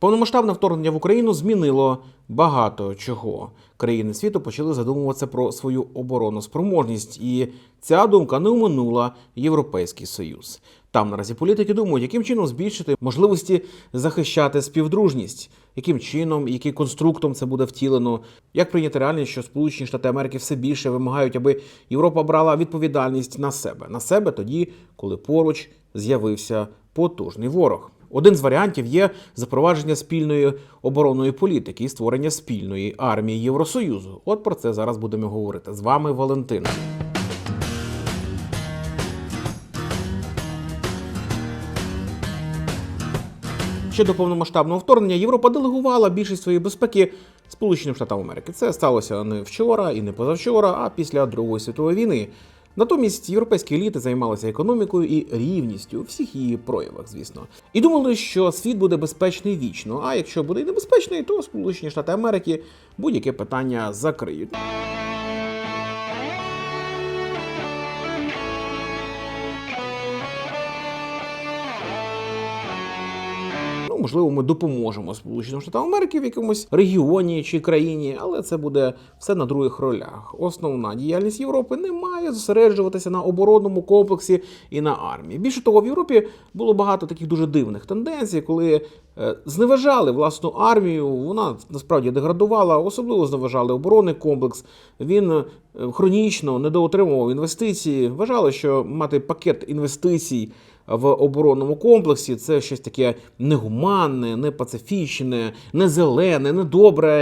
Повномасштабне вторгнення в Україну змінило багато чого. Країни світу почали задумуватися про свою обороноспроможність, і ця думка не оминула Європейський Союз. Там наразі політики думають, яким чином збільшити можливості захищати співдружність, яким чином, яким конструктом це буде втілено, як прийняти реальність, що Сполучені Штати Америки все більше вимагають, аби Європа брала відповідальність на себе, на себе тоді, коли поруч з'явився потужний ворог. Один з варіантів є запровадження спільної оборонної політики і створення спільної армії Євросоюзу. От про це зараз будемо говорити. З вами Валентин. Ще до повномасштабного вторгнення Європа делегувала більшість своєї безпеки Сполученим Штатам Америки. Це сталося не вчора і не позавчора, а після Другої світової війни. Натомість європейські еліти займалися економікою і рівністю у всіх її проявах, звісно, і думали, що світ буде безпечний вічно. А якщо буде і небезпечний, то Сполучені Штати Америки будь-яке питання закриють. Ну, можливо, ми допоможемо Сполученим Штатам Америки в якомусь регіоні чи країні, але це буде все на других ролях. Основна діяльність Європи не має зосереджуватися на оборонному комплексі і на армії. Більше того, в Європі було багато таких дуже дивних тенденцій, коли е, зневажали власну армію. Вона насправді деградувала, особливо зневажали оборонний комплекс. Він е, хронічно недоотримував інвестиції. Вважали, що мати пакет інвестицій в оборонному комплексі це щось таке негуманне, не пацифічне, не зелене, не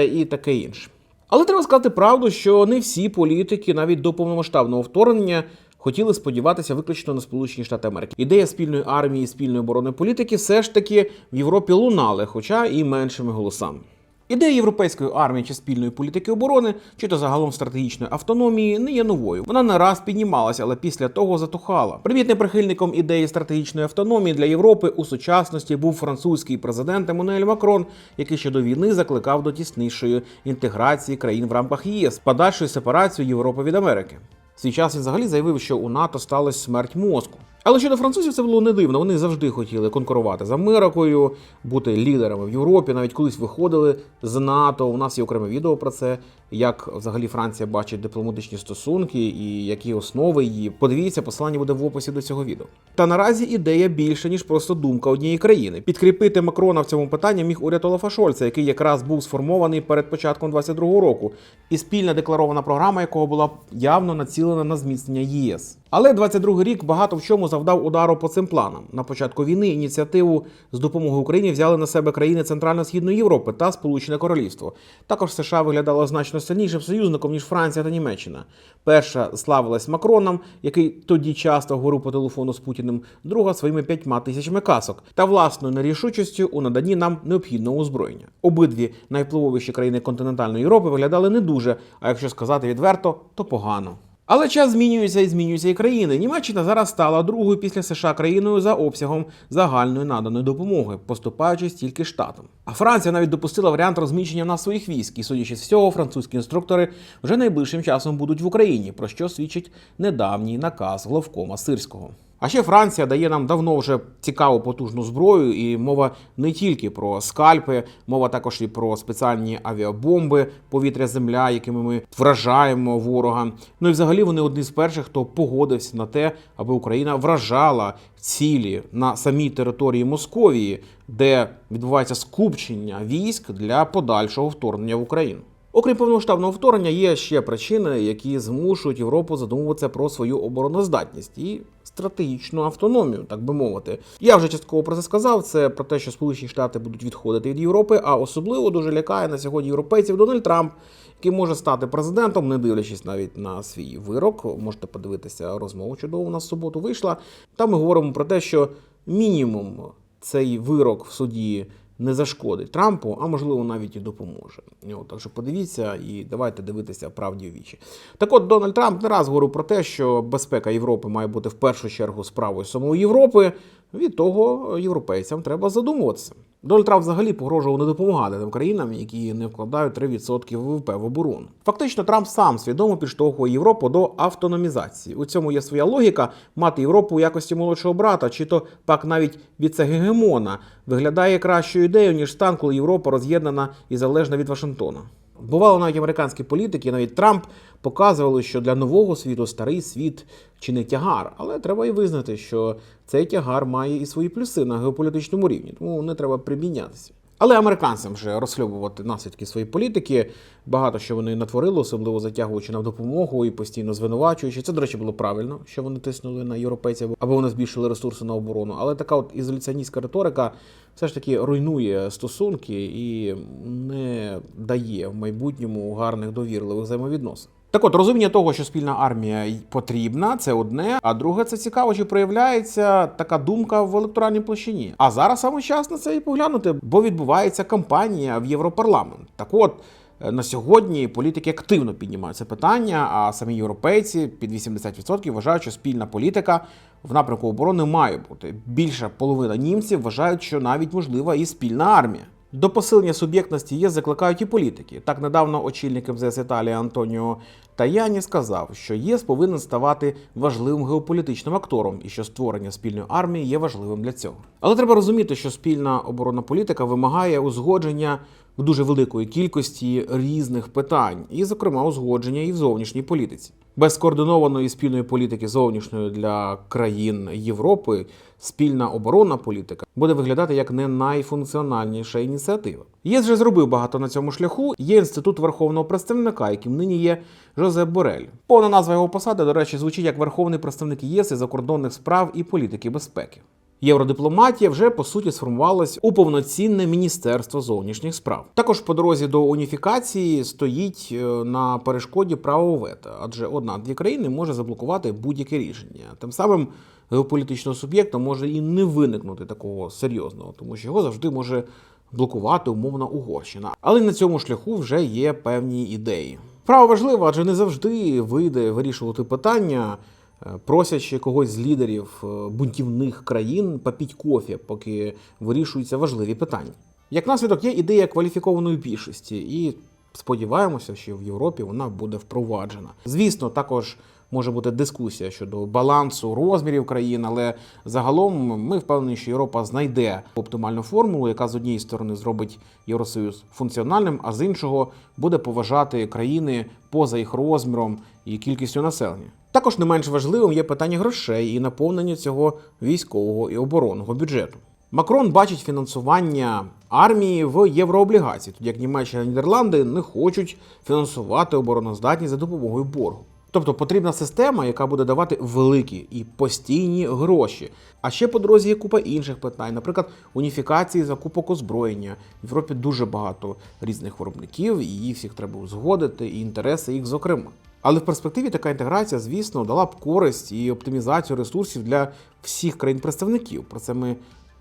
і таке інше. Але треба сказати правду, що не всі політики навіть до повномасштабного вторгнення хотіли сподіватися виключно на Сполучені Штати Америки. Ідея спільної армії, спільної оборонної політики все ж таки в Європі лунали, хоча і меншими голосами. Ідея європейської армії чи спільної політики оборони, чи то загалом стратегічної автономії, не є новою. Вона не раз піднімалася, але після того затухала. Примітним прихильником ідеї стратегічної автономії для Європи у сучасності був французький президент Еммануель Макрон, який ще до війни закликав до тіснішої інтеграції країн в рамках ЄС, подальшої сепарації Європи від Америки. Свій час він взагалі заявив, що у НАТО сталася смерть мозку. Але щодо французів це було не дивно. Вони завжди хотіли конкурувати з Америкою, бути лідерами в Європі. Навіть колись виходили з НАТО. У нас є окреме відео про це, як взагалі Франція бачить дипломатичні стосунки і які основи її. Подивіться, посилання буде в описі до цього відео. Та наразі ідея більше ніж просто думка однієї країни. Підкріпити Макрона в цьому питанні міг уряд Олафа Шольца, який якраз був сформований перед початком 22-го року, і спільна декларована програма, якого була явно націлена на зміцнення ЄС. Але 22-й рік багато в чому завдав удару по цим планам. На початку війни ініціативу з допомогою Україні взяли на себе країни Центрально-Східної Європи та Сполучене Королівство. Також США виглядало значно сильнішим союзником ніж Франція та Німеччина. Перша славилась Макроном, який тоді часто говорив по телефону з Путіним, друга своїми п'ятьма тисячами касок та власною нерішучістю у наданні нам необхідного озброєння. Обидві найвпливовіші країни континентальної Європи виглядали не дуже, а якщо сказати відверто, то погано. Але час змінюється і змінюються і країни. Німеччина зараз стала другою після США країною за обсягом загальної наданої допомоги, поступаючись тільки штатам. А Франція навіть допустила варіант розміщення на своїх військ, і судячи з всього, французькі інструктори вже найближчим часом будуть в Україні, про що свідчить недавній наказ главкома Сирського. А ще Франція дає нам давно вже цікаву потужну зброю, і мова не тільки про скальпи, мова також і про спеціальні авіабомби повітря-земля, якими ми вражаємо ворога. Ну і взагалі вони одні з перших, хто погодився на те, аби Україна вражала цілі на самій території Московії, де відбувається скупчення військ для подальшого вторгнення в Україну. Окрім повномасштабного вторгнення, є ще причини, які змушують Європу задумуватися про свою обороноздатність і стратегічну автономію, так би мовити. Я вже частково про це сказав. Це про те, що Сполучені Штати будуть відходити від Європи, а особливо дуже лякає на сьогодні європейців Дональд Трамп, який може стати президентом, не дивлячись навіть на свій вирок. Можете подивитися розмову чудово у нас в суботу вийшла. Там ми говоримо про те, що мінімум цей вирок в суді не зашкодить Трампу, а можливо навіть і допоможе. От, так що подивіться і давайте дивитися правді вічі. Так от Дональд Трамп не раз говорив про те, що безпека Європи має бути в першу чергу справою самої Європи. Від того європейцям треба задумуватися. Дональд Трамп взагалі погрожував не допомагати тим країнам, які не вкладають 3% ВВП в оборону. Фактично, Трамп сам свідомо підштовхує Європу до автономізації. У цьому є своя логіка. Мати Європу у якості молодшого брата, чи то пак навіть віце-гегемона, виглядає кращою ідеєю, ніж стан, коли Європа роз'єднана і залежна від Вашингтона. Бувало навіть американські політики, навіть Трамп показували, що для нового світу старий світ чи не тягар, але треба і визнати, що цей тягар має і свої плюси на геополітичному рівні, тому не треба примінятися. Але американцям вже розхльобувати наслідки своєї політики. Багато що вони натворили, особливо затягуючи на допомогу і постійно звинувачуючи. Це, до речі, було правильно, що вони тиснули на європейців, аби вони збільшили ресурси на оборону. Але така от ізоляціоністська риторика все ж таки руйнує стосунки і не дає в майбутньому гарних довірливих взаємовідносин. Так от розуміння того, що спільна армія потрібна, це одне. А друге, це цікаво, чи проявляється така думка в електоральній площині. А зараз саме час на це і поглянути, бо відбувається кампанія в Європарламент. Так от. е, На сьогодні політики активно піднімають це питання, а самі європейці під 80% вважають, що спільна політика в напрямку оборони має бути. Більша половина німців вважають, що навіть можлива і спільна армія. До посилення суб'єктності ЄС закликають і політики. Так недавно очільник МЗС Італії Антоніо Таяні сказав, що ЄС повинен ставати важливим геополітичним актором і що створення спільної армії є важливим для цього. Але треба розуміти, що спільна оборонна політика вимагає узгодження в дуже великої кількості різних питань, і, зокрема, узгодження і в зовнішній політиці. Без скоординованої спільної політики зовнішньої для країн Європи спільна оборонна політика буде виглядати як не найфункціональніша ініціатива. ЄС вже зробив багато на цьому шляху. Є інститут верховного представника, яким нині є Жозеп Борель. Повна назва його посади, до речі, звучить як верховний представник ЄС із закордонних справ і політики безпеки. Євродипломатія вже по суті сформувалась у повноцінне міністерство зовнішніх справ. Також по дорозі до уніфікації стоїть е, на перешкоді право вето, адже одна-дві країни може заблокувати будь-яке рішення. Тим самим геополітичного суб'єкта може і не виникнути такого серйозного, тому що його завжди може блокувати умовна Угорщина. Але на цьому шляху вже є певні ідеї. Право важливо, адже не завжди вийде вирішувати питання е, просячи когось з лідерів е, бунтівних країн попіть кофі, поки вирішуються важливі питання. Як наслідок є ідея кваліфікованої більшості, і сподіваємося, що в Європі вона буде впроваджена. Звісно, також може бути дискусія щодо балансу розмірів країн, але загалом ми впевнені, що Європа знайде оптимальну формулу, яка з однієї сторони зробить Євросоюз функціональним, а з іншого буде поважати країни поза їх розміром і кількістю населення. Також не менш важливим є питання грошей і наповнення цього військового і оборонного бюджету. Макрон бачить фінансування армії в єврооблігації, тоді як Німеччина і Нідерланди не хочуть фінансувати обороноздатність за допомогою боргу. Тобто потрібна система, яка буде давати великі і постійні гроші. А ще по дорозі є купа інших питань, наприклад, уніфікації закупок озброєння. В Європі дуже багато різних виробників, і їх всіх треба узгодити, і інтереси їх зокрема. Але в перспективі така інтеграція, звісно, дала б користь і оптимізацію ресурсів для всіх країн-представників. Про це ми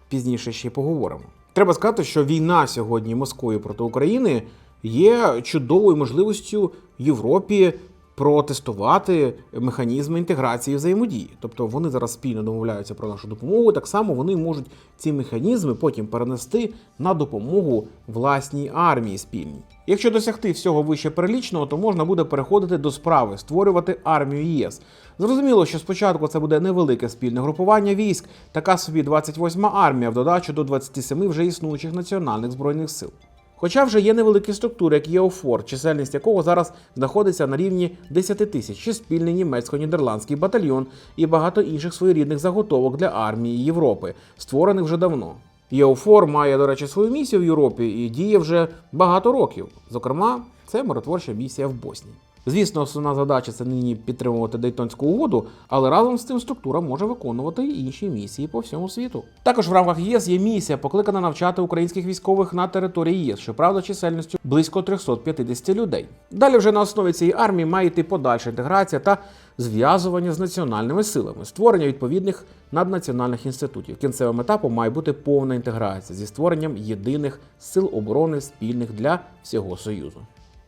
пізніше ще й поговоримо. Треба сказати, що війна сьогодні Москвою проти України є чудовою можливістю Європі протестувати механізми інтеграції взаємодії. Тобто вони зараз спільно домовляються про нашу допомогу. Так само вони можуть ці механізми потім перенести на допомогу власній армії спільній. Якщо досягти всього вище перелічного, то можна буде переходити до справи створювати армію ЄС. Зрозуміло, що спочатку це буде невелике спільне групування військ, така собі 28-ма армія в додачу до 27 вже існуючих національних збройних сил. Хоча вже є невеликі структури, як ЄОФОР, чисельність якого зараз знаходиться на рівні 10 тисяч, ще спільний німецько-нідерландський батальйон і багато інших своєрідних заготовок для армії Європи, створених вже давно. ЄОФОР має, до речі, свою місію в Європі і діє вже багато років. Зокрема, це миротворча місія в Боснії. Звісно, основна задача це нині підтримувати Дейтонську угоду, але разом з цим структура може виконувати і інші місії по всьому світу. Також в рамках ЄС є місія, покликана навчати українських військових на території ЄС, щоправда, чисельністю близько 350 людей. Далі вже на основі цієї армії має йти подальша інтеграція та зв'язування з національними силами, створення відповідних наднаціональних інститутів. Кінцевим етапом має бути повна інтеграція зі створенням єдиних сил оборони спільних для всього союзу.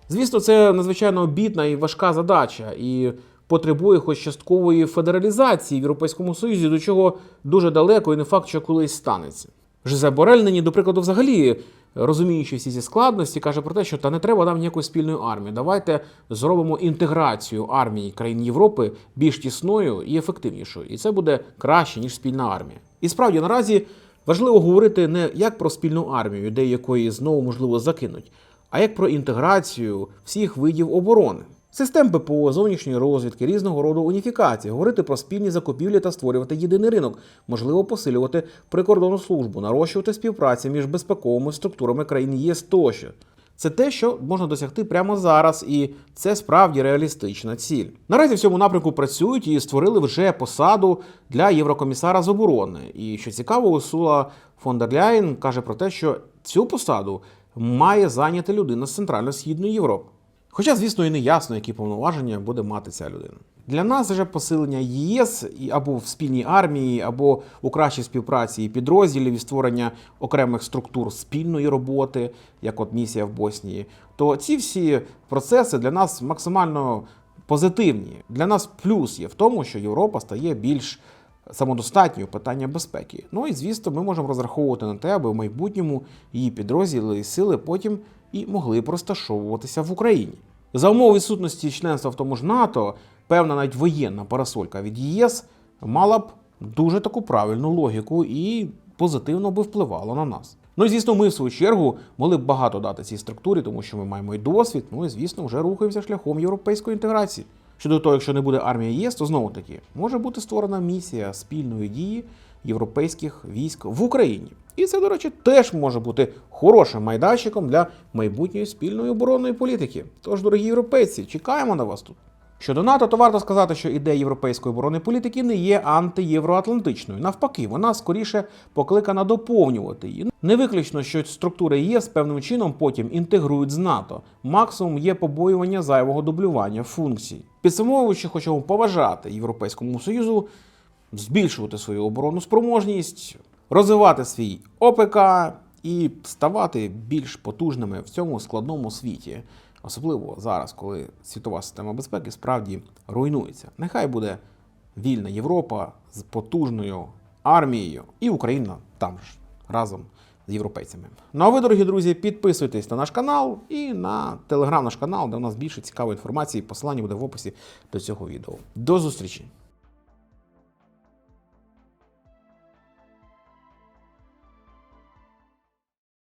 Звісно, це надзвичайно обідна і важка задача, і потребує хоч часткової федералізації в Європейському Союзі, до чого дуже далеко і не факт, що колись станеться. Жозе Борель нині, до прикладу, взагалі, розуміючи всі ці складності, каже про те, що та не треба нам ніякої спільної армії. Давайте зробимо інтеграцію армії країн Європи більш тісною і ефективнішою. І це буде краще, ніж спільна армія. І справді наразі важливо говорити не як про спільну армію, ідею якої знову можливо закинуть, а як про інтеграцію всіх видів оборони. Систем ППО, зовнішньої розвідки, різного роду уніфікації, говорити про спільні закупівлі та створювати єдиний ринок, можливо, посилювати прикордонну службу, нарощувати співпрацю між безпековими структурами країн ЄС тощо. Це те, що можна досягти прямо зараз, і це справді реалістична ціль. Наразі в цьому напрямку працюють і створили вже посаду для єврокомісара з оборони. І що цікаво, Усула фон дер Ляєн каже про те, що цю посаду має зайняти людина з Центрально-Східної Європи. Хоча, звісно, і не ясно, які повноваження буде мати ця людина. Для нас вже посилення ЄС або в спільній армії, або у кращій співпраці і підрозділів і створення окремих структур спільної роботи, як от місія в Боснії, то ці всі процеси для нас максимально позитивні. Для нас плюс є в тому, що Європа стає більш самодостатньою питання безпеки. Ну і звісно, ми можемо розраховувати на те, аби в майбутньому її підрозділи і сили потім і могли б розташовуватися в Україні. За умов відсутності членства в тому ж НАТО, певна навіть воєнна парасолька від ЄС мала б дуже таку правильну логіку і позитивно би впливала на нас. Ну і звісно, ми в свою чергу могли б багато дати цій структурі, тому що ми маємо і досвід. Ну і звісно, вже рухаємося шляхом європейської інтеграції. Щодо того, якщо не буде армія ЄС, то знову таки може бути створена місія спільної дії європейських військ в Україні. І це, до речі, теж може бути хорошим майданчиком для майбутньої спільної оборонної політики. Тож, дорогі європейці, чекаємо на вас тут. Щодо НАТО, то варто сказати, що ідея європейської оборонної політики не є антиєвроатлантичною. Навпаки, вона скоріше покликана доповнювати її. Не виключно, що структури ЄС певним чином потім інтегрують з НАТО. Максимум є побоювання зайвого дублювання функцій. Підсумовуючи, хочемо поважати Європейському Союзу, збільшувати свою оборонну спроможність, розвивати свій ОПК і ставати більш потужними в цьому складному світі. Особливо зараз, коли світова система безпеки справді руйнується. Нехай буде вільна Європа з потужною армією, і Україна там ж разом з європейцями. Ну а ви, дорогі друзі, підписуйтесь на наш канал і на телеграм наш канал, де у нас більше цікавої інформації. Посилання буде в описі до цього відео. До зустрічі!